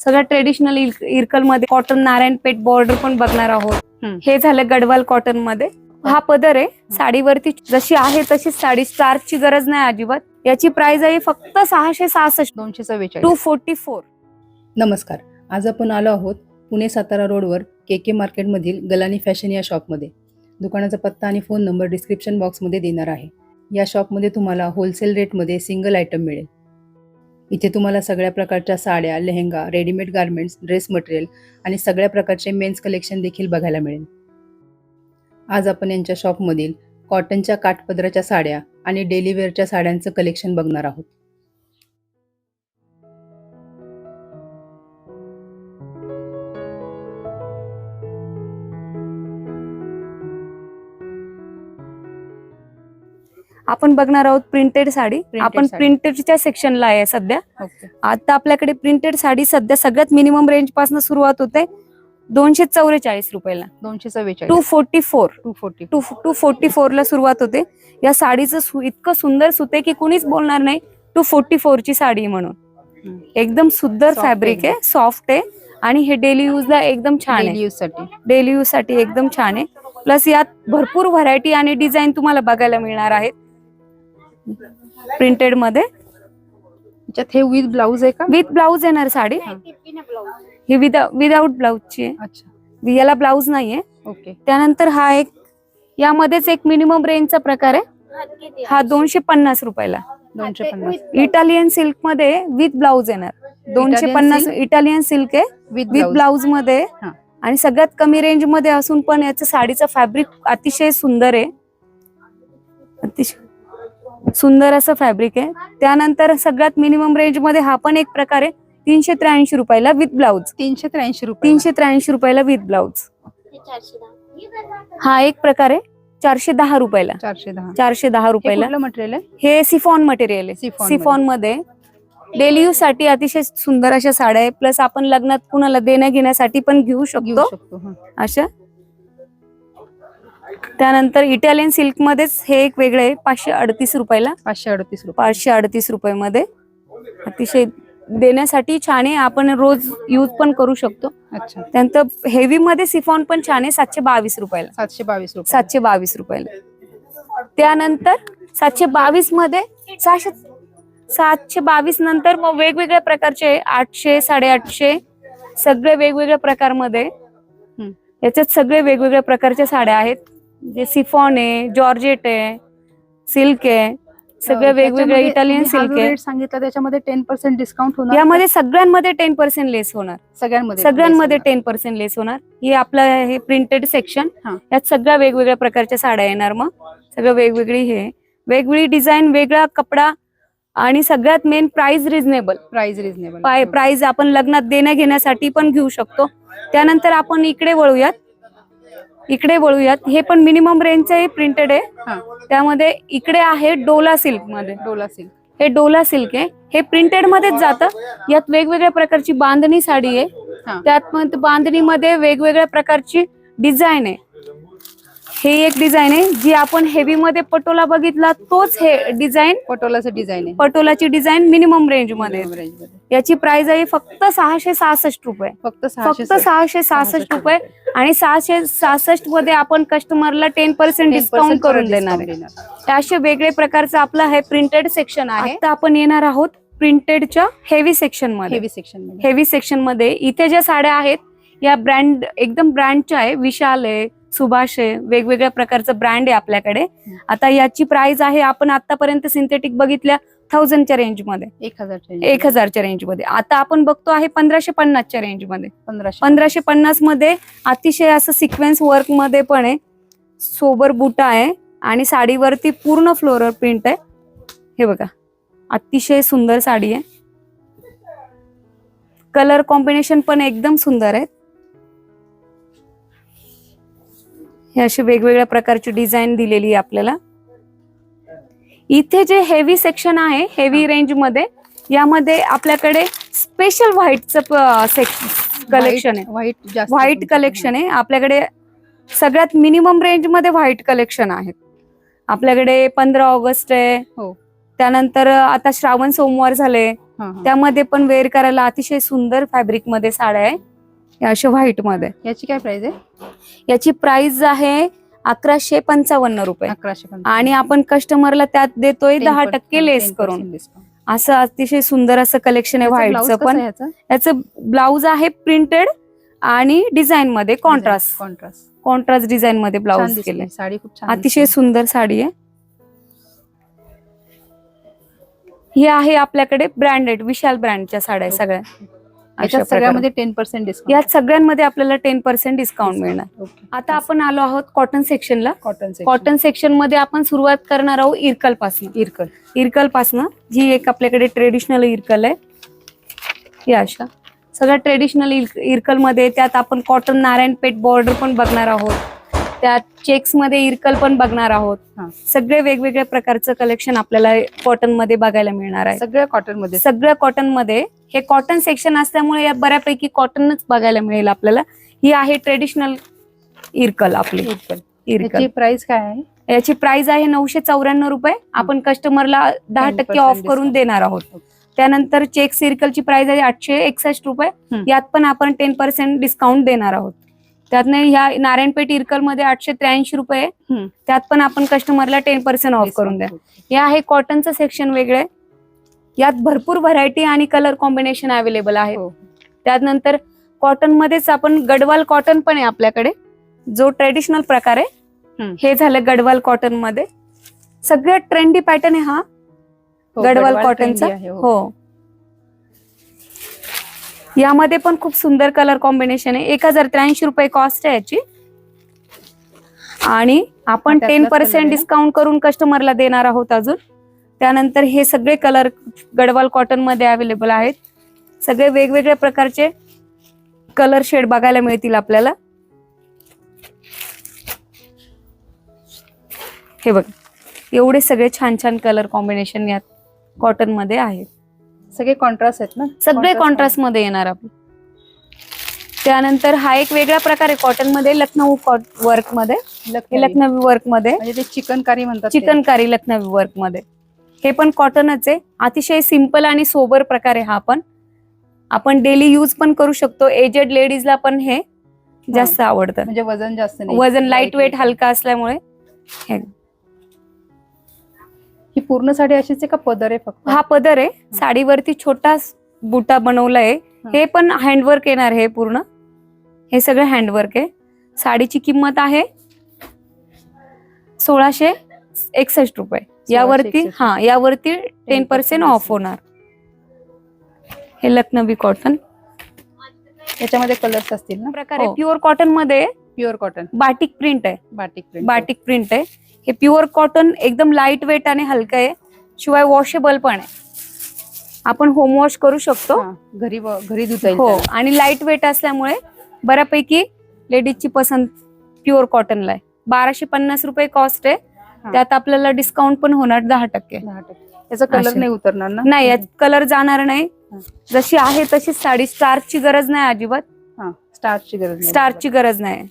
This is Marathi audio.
सगळं ट्रेडिशनल इरकलमध्ये कॉटन नारायणपेठ बॉर्डर पण बघणार आहोत. हे झालं गडवाल कॉटनमध्ये. हा पदर आहे साडीवरती जशी आहे तशीच साडी स्टार्चची गरज नाही अजिबात. याची प्राइस आहे फक्त सहाशे सहासष्ट. दोनशे चव्वेचाळीस टू फोर्टी फोर नमस्कार. आज आपण आलो आहोत पुणे सातारा रोडवर के के मार्केटमधील गलानी फॅशन या शॉपमध्ये दुकानाचा पत्ता आणि फोन नंबर डिस्क्रिप्शन बॉक्समध्ये देणार आहे. या शॉपमध्ये तुम्हाला होलसेल रेटमध्ये सिंगल आयटम मिळेल. इथे तुम्हाला सगळ्या प्रकारच्या साड्या lehenga readymade garments dress material आणि सगळ्या प्रकारचे मेन्स कलेक्शन देखील बघायला मिळेल. आज आपण यांच्या शॉपमधील कॉटनच्या काठपदराच्या साड्या आणि डेलीवेअरच्या साड्यांचं कलेक्शन बघणार आहोत. आपण बघणार आहोत प्रिंटेड साडी. आपण. प्रिंटेडच्या सेक्शनला आहे सध्या. आता आपल्याकडे प्रिंटेड साडी सध्या सगळ्यात मिनिमम रेंजपासून सुरुवात होते दोनशे चौवेचाळीस रुपयाला. दोनशे टू चव्वेचाळीस forty four two forty two two forty four ला सुरुवात होते. या साडीचं सु- इतकं सुंदर सुते की कुणीच बोलणार नाही टू फोर्टी फोर ची साडी म्हणून. एकदम सुंदर फॅब्रिक आहे. सॉफ्ट आहे. आणि हे डेली ला एकदम छान आहे. यूजसाठी. डेली यूजसाठी एकदम छान आहे. प्लस यात भरपूर व्हरायटी आणि डिझाईन तुम्हाला बघायला मिळणार आहेत. प्रिंटेडमध्ये. त्याच्यात हे विथ ब्लाऊज आहे का? विथ ब्लाऊज येणार साडी. ही विदाऊट ब्लाऊजची आहे. अच्छा. याला ब्लाऊज नाहीये. ओके त्यानंतर हा एक यामध्येच एक मिनिमम रेंजचा प्रकार आहे. हा दोनशे पन्नास रुपयाला. दोनशे पन्नास. इटालियन सिल्कमध्ये विथ ब्लाऊज येणार. दोनशे पन्नास? इटालियन सिल्क आहे विथ विथ ब्लाऊजमध्ये. आणि सगळ्यात कमी रेंजमध्ये असून पण याचं साडीचं फॅब्रिक अतिशय सुंदर आहे. अतिशय सुंदर असं फॅब्रिक आहे. त्यानंतर सगळ्यात मिनिमम रेंजमध्ये हा पण एक प्रकार आहे. तीनशे त्र्याऐंशी रुपयाला विथ ब्लाऊज तीनशे त्र्याऐंशी रुपये तीनशे त्र्याऐंशी रुपयाला विथ ब्लाऊज हा एक प्रकार आहे. चारशे दहा रुपयाला. चारशे दहा. चारशे दहा रुपयाला. मटेरियल हे सिफॉन मटेरियल आहे. सिफॉनमध्ये. डेली यूजसाठी अतिशय सुंदर अशा साड्या आहे. प्लस आपण लग्नात कुणाला देण्या घेण्यासाठी पण घेऊ शकतो. अशा त्यानंतर इटालियन सिल्क मध्येच हे एक वेगळं आहे पाचशे अडतीस रुपयाला. पाचशे अडतीस रुपये. पाचशे अडतीस रुपये मध्ये अतिशय देण्यासाठी छान आहे आपण रोज यूज पण करू शकतो. अच्छा. त्यानंतर हेवी मध्ये सिफॉन पण छान आहे सातशे बावीस रुपयाला. सातशे बावीस रुपये. सातशे बावीस रुपयाला. त्यानंतर सातशे बावीसमध्ये सहाशे सातशे बावीस नंतर मग वेगवेगळ्या प्रकारचे आठशे साडेआठशे सगळे वेगवेगळ्या प्रकारमध्ये. याच्यात सगळे वेगवेगळ्या प्रकारच्या साड्या आहेत. जे सिफॉन आहे जॉर्जेट आहे सिल्क आहे सगळे अं, वेगवेगळे त्याच्यामध्ये इटालियन हा सिल्क आहे. rate सांगितला त्याच्यामध्ये टेन पर्सेंट डिस्काउंट होणार? यामध्ये सगळ्यांमध्ये टेन पर्सेंट लेस होणार. सगळ्यांमध्ये सगळ्यांमध्ये टेन पर्सेंट लेस होणार. हे आपलं हे प्रिंटेड सेक्शन हा. यात सगळ्या वेगवेगळ्या प्रकारच्या साड्या येणार मग. सगळं वेगवेगळी हे. वेगवेगळी डिझाईन वेगळा कपडा आणि सगळ्यात main price reasonable. Price reasonable price आपण लग्नात देण्या घेण्यासाठी पण घेऊ शकतो. त्यानंतर आपण इकडे वळूयात. इकडे वळूयात. हे पण मिनिमम रेंजचं प्रिंटेड आहे. त्यामध्ये इकडे आहे डोला सिल्कमध्ये. डोला सिल्क हे डोला सिल्क आहे. हे प्रिंटेड मध्येच जातं. यात वेगवेगळ्या प्रकारची बांधणी साडी आहे. त्यात बांधणीमध्ये वेगवेगळ्या प्रकारची डिझाईन आहे. हे एक डिझाईन आहे जी आपण हेवी मध्ये पटोला बघितला तोच हे डिझाईन पटोलाचं डिझाईन आहे. पटोलाची डिझाईन मिनिमम रेंजमध्ये. याची प्राइस आहे फक्त सहाशे सहासष्ट रुपये. फक्त सहाशे फक्त सहाशे सहासष्ट रुपये. आणि सहाशे सहासष्टमध्ये आपण कस्टमरला टेन पर्सेंट डिस्काउंट करून देणार आहे. असे वेगळे प्रकारचं आपलं हे प्रिंटेड सेक्शन आहे. आता आपण येणार आहोत प्रिंटेडच्या हेवी सेक्शनमध्ये. हेवी सेक्शनमध्ये. हेवी सेक्शनमध्ये. इथे ज्या साड्या आहेत या ब्रँड एकदम ब्रँडच्या आहे. विशाल आहे सुभाष आहे वेगवेगळ्या प्रकारचं ब्रँड आहे आपल्याकडे. आता याची प्राइस आहे आपण आतापर्यंत सिंथेटिक बघितल्या थाउजंडच्या रेंजमध्ये. एक हजार एक हजारच्या रेंजमध्ये. आता आपण बघतो आहे पंधराशे पन्नासच्या रेंजमध्ये. पंधराशे पंधराशे पन्नासमध्ये अतिशय असं सिक्वेन्स वर्कमध्ये पण आहे. सोबर बुटा आहे आणि साडीवरती पूर्ण फ्लोरल प्रिंट आहे. हे बघा अतिशय सुंदर साडी आहे. कलर कॉम्बिनेशन पण एकदम सुंदर आहे. हे अशी वेगवेगळ्या प्रकारची डिझाईन दिलेली आहे आपल्याला. इथे जे हेवी सेक्शन आहे हेवी रेंजमध्ये यामध्ये आपल्याकडे स्पेशल व्हाईटचं कलेक्शन आहे. White white. कलेक्शन आहे. आपल्याकडे सगळ्यात मिनिमम रेंजमध्ये व्हाईट कलेक्शन आहेत. आपल्याकडे पंधरा ऑगस्ट आहे. हो. त्यानंतर आता श्रावण सोमवार झाले. त्यामध्ये पण वेअर करायला अतिशय सुंदर फॅब्रिकमध्ये साड्या आहे. अशा व्हाईटमध्ये याची काय प्राइस आहे? याची प्राइस आहे अकराशे पंचावन्न रुपये. अकराशे आणि आपण कस्टमरला त्यात देतोय दहा टक्के लेस करून. असं अतिशय सुंदर असं कलेक्शन आहे व्हाईटचं पण. याचं? ब्लाऊज आहे प्रिंटेड आणि डिझाईन मध्ये कॉन्ट्रास्ट कॉन्ट्रास्ट कॉन्ट्रास्ट डिझाईन मध्ये ब्लाऊज केले साडी खूप अतिशय सुंदर साडी आहे. ही आहे आपल्याकडे ब्रँडेड विशाल ब्रँडच्या साड्या आहे सगळ्या. याच्यात. सगळ्यामध्ये टेन पर्सेंट डिस्काउंट यात सगळ्यांमध्ये आपल्याला टेन पर्सेंट डिस्काउंट मिळणार. आता आपण आलो आहोत कॉटन सेक्शनला कॉटन कॉटन सेक्शनमध्ये आपण सुरुवात करणार आहोत इरकलपासून. इरकल. इरकल पासनं जी एक आपल्याकडे ट्रेडिशनल इरकल आहे. या अशा. सगळ्या ट्रेडिशनल इरकलमध्ये त्यात आपण कॉटन नारायणपेठ बॉर्डर पण बघणार आहोत. त्यात चेक्समध्ये इरकल पण बघणार आहोत. सगळे वेगवेगळ्या प्रकारचं कलेक्शन आपल्याला कॉटनमध्ये बघायला मिळणार आहे. सगळ्या कॉटनमध्ये. सगळं कॉटनमध्ये. हे कॉटन सेक्शन असल्यामुळे या बऱ्यापैकी कॉटनच बघायला मिळेल आपल्याला. ही आहे ट्रेडिशनल इरकल आपली. इरकल. प्राइस काय आहे? याची प्राइस आहे नऊशे चौऱ्याण्णव रुपये. आपण कस्टमरला दहा 10% टक्के ऑफ करून. देणार आहोत. त्यानंतर चेक सर्कलची प्राइस आहे आठशे एकसष्ट रुपये. यात पण आपण टेन पर्सेंट डिस्काउंट देणार आहोत. त्यातनं ह्या नारायणपेठ इरकलमध्ये आठशे त्र्याऐंशी रुपये. त्यात पण आपण कस्टमरला टेन पर्सेंट ऑफ करून द्या. हे आहे कॉटनचं सेक्शन वेगळे. यात भरपूर व्हरायटी आणि कलर कॉम्बिनेशन अवेलेबल आहे हो. त्यानंतर कॉटन मध्येच आपण गडवाल कॉटन पण आहे आपल्याकडे. जो ट्रेडिशनल प्रकार आहे. हे झालं गडवाल कॉटनमध्ये सगळ्यात ट्रेंडी पॅटर्न आहे हा. हो, गडवाल कॉटनचा आहे, हो. यामध्ये पण खूप सुंदर कलर कॉम्बिनेशन आहे. एक हजार त्र्याऐंशी रुपये कॉस्ट आहे याची. आणि आपण टेन पर्सेंट? डिस्काउंट करून कस्टमरला देणार आहोत अजून. त्यानंतर हे सगळे कलर गडवाल कॉटनमध्ये अवेलेबल आहेत. सगळे वेगवेगळ्या प्रकारचे कलर शेड बघायला मिळतील आपल्याला. हे बघ. एवढे सगळे छान छान कलर कॉम्बिनेशन यात कॉटनमध्ये आहेत. सगळे कॉन्ट्रास्ट आहेत ना? सगळे कॉन्ट्रास्टमध्ये येणार आपले. त्यानंतर हा एक वेगळा प्रकार आहे कॉटनमध्ये लखनऊ वर्कमध्ये लखनवी. वर्कमध्ये म्हणजे ते चिकनकारी म्हणतात. चिकनकारी लखनवी वर्कमध्ये हे पण कॉटनच आहे. अतिशय सिंपल आणि सोबर प्रकार आहे हा पण. आपण डेली यूज पण करू शकतो. एजेड लेडीजला पण हे जास्त आवडतं. म्हणजे वजन जास्त वजन लाइट वेट. हलका असल्यामुळे ही. पूर्ण साडी अशीच आहे का पदर आहे फक्त. हा पदर आहे. साडीवरती छोटा बुटा बनवलाय. हे. पण हँडवर्क येणार हे पूर्ण. हे सगळं हँडवर्क आहे. साडीची किंमत आहे सोळाशे एकसष्ट रुपये. यावरती 1661. हा यावरती टेन पर्सेंट ऑफ होणार. हे लखनवी कॉटन याच्यामध्ये कलर्स असतील ना? प्रकारे हो. प्युअर कॉटनमध्ये प्युअर कॉटन बाटिक प्रिंट आहे. Batik print. बाटिक प्रिंट आहे. हे प्युअर कॉटन एकदम लाइट वेट आणि हलकं आहे. शिवाय वॉशेबल पण आहे. आपण होम वॉश करू शकतो. घरी घरी धुता हो. आणि लाइट वेट असल्यामुळे बऱ्यापैकी लेडीजची पसंत प्युअर कॉटनला आहे. बाराशे पन्नास रुपये कॉस्ट आहे. त्यात आपल्याला डिस्काउंट पण होणार दहा टक्के. याचा कलर. नाही उतरणार ना? नाही यात कलर जाणार नाही. जशी आहे तशीच साडी स्टारची गरज नाही अजिबात. स्टार्चची गरज नाही. स्टारची गरज नाही.